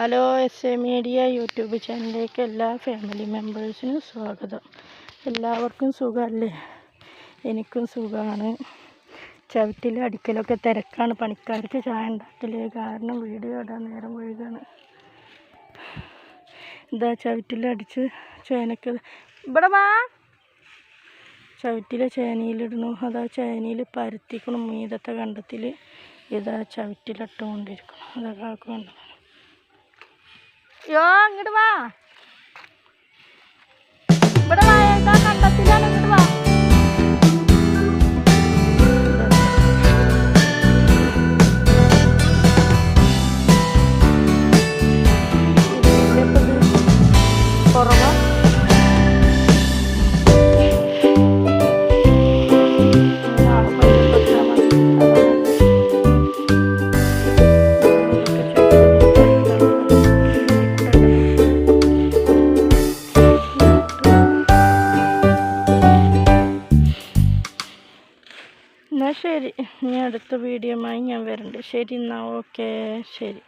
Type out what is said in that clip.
Hello S A media YouTube ചാനലിലേക്ക് എല്ലാ family മെമ്പേഴ്സിനും സ്വാഗതം. എല്ലാവർക്കും സുഖമല്ലേ? എനിക്കും സുഖമാണ്. ചവിട്ടിൽ അടിക്കലൊക്കെ തിരക്കാണ്. പണിക്കാർക്ക് ചായ ഉണ്ടാക്കൽ കാരണം വീഡിയോ ഇടാൻ നേരം വഴുകാണ് ഇതാ ചവിട്ടിൽ അടിച്ച് ചേനക്ക് ഇവിടെ വാ. ചവിട്ടിലെ ചേനയിലിടണു അതാ ചേനയിൽ പരത്തിക്കണം. മീതത്തെ കണ്ടത്തിൽ ഇതാ ചവിട്ടിലിട്ടുകൊണ്ടിരിക്കണം അതൊക്കെ കാക്കുണ്ട് 哟你的娃 എന്നാൽ ശരി. ഇനി അടുത്ത വീഡിയോയുമായി ഞാൻ വരുന്നുണ്ട് ശരി എന്നാൽ ഓക്കേ ശരി.